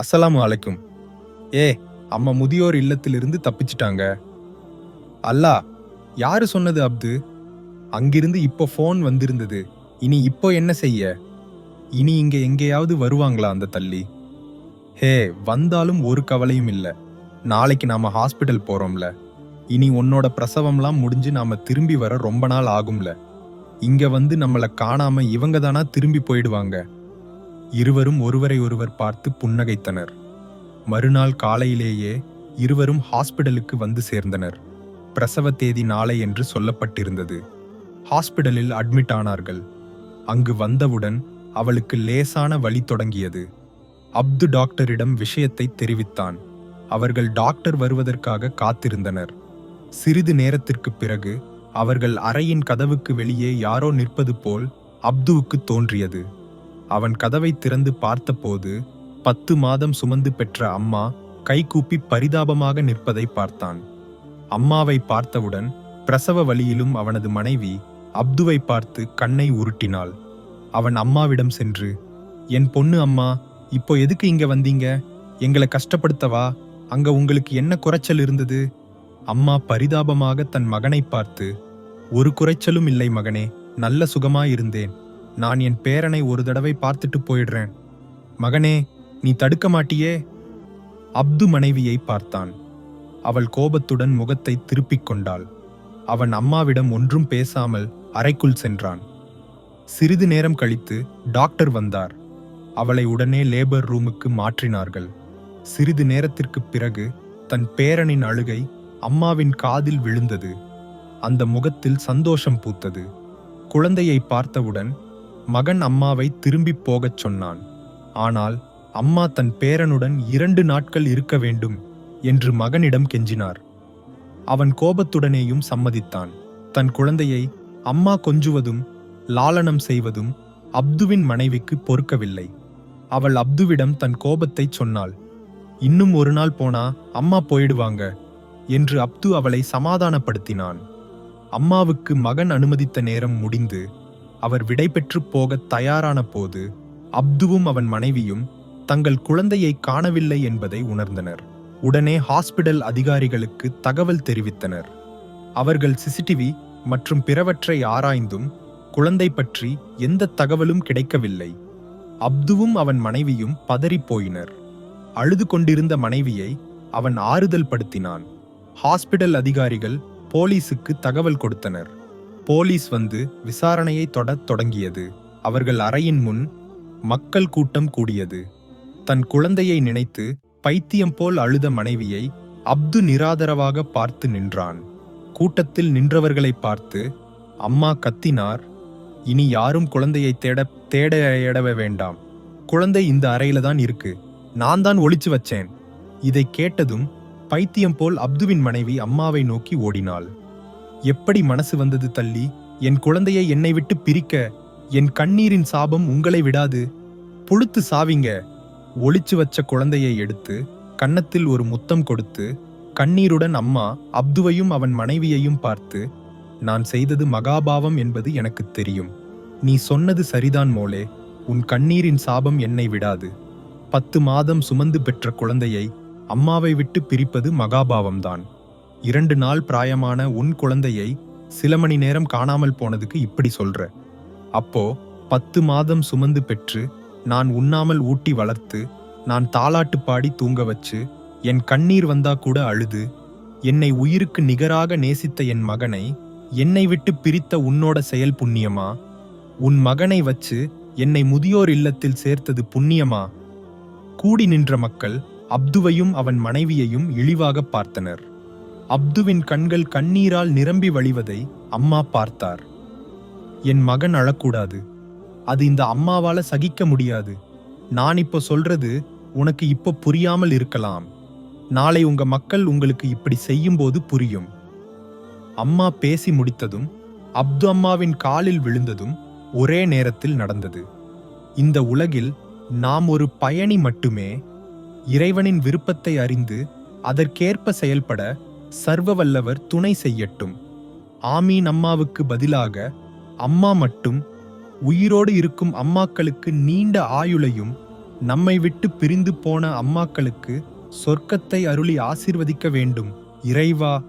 அஸ்ஸலாமு அலைக்கும். ஏ அம்மா முதியோர் இல்லத்திலிருந்து தப்பிச்சிட்டாங்க. அல்லா யாரு சொன்னது அப்து? அங்கிருந்து இப்போ ஃபோன் வந்திருந்தது. இனி இப்போ என்ன செய்ய? இனி இங்க எங்கேயாவது வருவாங்களா அந்த தள்ளி? ஹே வந்தாலும் ஒரு கவலையும் இல்லை. நாளைக்கு நாம ஹாஸ்பிட்டல் போறோம்ல. இனி உன்னோட பிரசவம்லாம் முடிஞ்சு நாம திரும்பி வர ரொம்ப நாள் ஆகும்ல. இங்க வந்து நம்மளை காணாம இவங்க தானா திரும்பி போயிடுவாங்க. இருவரும் ஒருவரை ஒருவர் பார்த்து புன்னகைத்தனர். மறுநாள் காலையிலேயே இருவரும் ஹாஸ்பிடலுக்கு வந்து சேர்ந்தனர். பிரசவ தேதி நாளை என்று சொல்லப்பட்டிருந்தது. ஹாஸ்பிடலில் அட்மிட் ஆனார்கள். அங்கு வந்தவுடன் அவளுக்கு லேசான வழி தொடங்கியது. அப்து டாக்டரிடம் விஷயத்தை தெரிவித்தான். அவர்கள் டாக்டர் வருவதற்காக காத்திருந்தனர். சிறிது நேரத்திற்கு பிறகு அவர்கள் அறையின் கதவுக்கு வெளியே யாரோ நிற்பது போல் அப்துவுக்கு தோன்றியது. அவன் கதவை திறந்து பார்த்தபோது பத்து மாதம் சுமந்து பெற்ற அம்மா கைகூப்பி பரிதாபமாக நிற்பதை பார்த்தான். அம்மாவை பார்த்தவுடன் பிரசவ வழியிலும் அவனது மனைவி அப்துவை பார்த்து கண்ணை உருட்டினாள். அவன் அம்மாவிடம் சென்று என் பொண்ணு அம்மா இப்போ எதுக்கு இங்க வந்தீங்க? எங்களை கஷ்டப்படுத்தவா? அங்க உங்களுக்கு என்ன குறைச்சல் இருந்தது? அம்மா பரிதாபமாக தன் மகனை பார்த்து ஒரு குறைச்சலும் இல்லை மகனே நல்ல சுகமாயிருந்தேன். நான் என் பேரனை ஒரு தடவை பார்த்துட்டு போயிடுறேன். மகனே நீ தடுக்க மாட்டியே? அப்து மனைவியை பார்த்தான். அவள் கோபத்துடன் முகத்தை திருப்பிக் கொண்டாள். அவன் அம்மாவிடம் ஒன்றும் பேசாமல் அறைக்குள் சென்றான். சிறிது நேரம் கழித்து டாக்டர் வந்தார். அவளை உடனே லேபர் ரூமுக்கு மாற்றினார்கள். சிறிது நேரத்திற்குப் பிறகு தன் பேரனின் அழுகை அம்மாவின் காதில் விழுந்தது. அந்த முகத்தில் சந்தோஷம் பூத்தது. குழந்தையை பார்த்தவுடன் மகன் அம்மாவை திரும்பிப் போகச் சொன்னான். ஆனால் அம்மா தன் பேரனுடன் இரண்டு நாட்கள் இருக்க வேண்டும் என்று மகனிடம் கெஞ்சினார். அவன் கோபத்துடனேயும் சம்மதித்தான். தன் குழந்தையை அம்மா கொஞ்சுவதும் லாலனம் செய்வதும் அப்துவின் மனைவிக்கு பொறுக்கவில்லை. அவள் அப்துவிடம் தன் கோபத்தை சொன்னாள். இன்னும் ஒரு நாள் போனா அம்மா போயிடுவாங்க என்று அப்து அவளை சமாதானப்படுத்தினான். அம்மாவுக்கு மகன் அனுமதித்த நேரம் முடிந்து அவர் விடைபெற்று போகத் தயாரான போது அப்துவும் அவன் மனைவியும் தங்கள் குழந்தையை காணவில்லை என்பதை உணர்ந்தனர். உடனே ஹாஸ்பிடல் அதிகாரிகளுக்கு தகவல் தெரிவித்தனர். அவர்கள் சிசிடிவி மற்றும் பிறவற்றை ஆராய்ந்தும் குழந்தை பற்றி எந்த தகவலும் கிடைக்கவில்லை. அப்துவும் அவன் மனைவியும் பதறிப் போயினர். அழுது கொண்டிருந்த மனைவியை அவன் ஆறுதல் படுத்தினான். ஹாஸ்பிடல் அதிகாரிகள் போலீசுக்கு தகவல் கொடுத்தனர். போலீஸ் வந்து விசாரணையை தொடத் தொடங்கியது. அவர்கள் அறையின் முன் மக்கள் கூட்டம் கூடியது. தன் குழந்தையை நினைத்து பைத்தியம் போல் அழுத மனைவியை அப்து நிராதரவாக பார்த்து நின்றான். கூட்டத்தில் நின்றவர்களை பார்த்து அம்மா கத்தினார். இனி யாரும் குழந்தையை தேட தேட வேண்டாம். குழந்தை இந்த அறையில தான் இருக்கு. நான் தான் ஒளிச்சு வச்சேன். இதை கேட்டதும் பைத்தியம் போல் அப்துவின் மனைவி அம்மாவை நோக்கி ஓடினாள். எப்படி மனசு வந்தது தள்ளி? என் குழந்தையை என்னை விட்டு பிரிக்க என் கண்ணீரின் சாபம் உங்களை விடாது. புழுத்து சாவிங்க. ஒளிச்சு வச்ச குழந்தையை எடுத்து கன்னத்தில் ஒரு முத்தம் கொடுத்து கண்ணீருடன் அம்மா அப்துவையும் அவன் மனைவியையும் பார்த்து நான் செய்தது மகாபாவம் என்பது எனக்கு தெரியும். நீ சொன்னது சரிதான் மோளே. உன் கண்ணீரின் சாபம் என்னை விடாது. பத்து மாதம் சுமந்து பெற்ற குழந்தையை அம்மாவை விட்டு பிரிப்பது மகாபாவம்தான். இரண்டு நாள் பிராயமான உன் குழந்தையை சில மணி நேரம் காணாமல் போனதுக்கு இப்படி சொல்ற. அப்போ பத்து மாதம் சுமந்து பெற்று நான் உண்ணாமல் ஊட்டி வளர்த்து நான் தாளாட்டு பாடி தூங்க வச்சு என் கண்ணீர் வந்தா கூட அழுது. என்னை உயிருக்கு நிகராக நேசித்த என் மகனை என்னை விட்டு பிரித்த உன்னோட செயல் புண்ணியமா? உன் மகனை வச்சு என்னை முதியோர் இல்லத்தில் சேர்த்தது புண்ணியமா? கூடி நின்ற மக்கள் அப்துவையும் அவன் மனைவியையும் இழிவாக பார்த்தனர். அப்துவின் கண்கள் கண்ணீரால் நிரம்பி வழிவதை அம்மா பார்த்தார். என் மகன் அழக்கூடாது. அது இந்த அம்மாவால சகிக்க முடியாது. நான் இப்போ சொல்றது உனக்கு இப்போ புரியாமல் இருக்கலாம். நாளை உங்க மக்கள் உங்களுக்கு இப்படி செய்யும்போது புரியும். அம்மா பேசி முடித்ததும் அப்து அம்மாவின் காலில் விழுந்ததும் ஒரே நேரத்தில் நடந்தது. இந்த உலகில் நாம் ஒரு பயணி மட்டுமே இறைவனின் விருப்பத்தை அறிந்து அதற்கேற்ப செயல்பட சர்வவல்லவர் துணை செய்யட்டும். ஆமீன் அம்மாவுக்கு பதிலாக அம்மா மட்டும் உயிரோடு இருக்கும் அம்மாக்களுக்கு நீண்ட ஆயுளையும் நம்மை விட்டு பிரிந்து போன அம்மாக்களுக்கு சொர்க்கத்தை அருளி ஆசிர்வதிக்க வேண்டும். இறைவா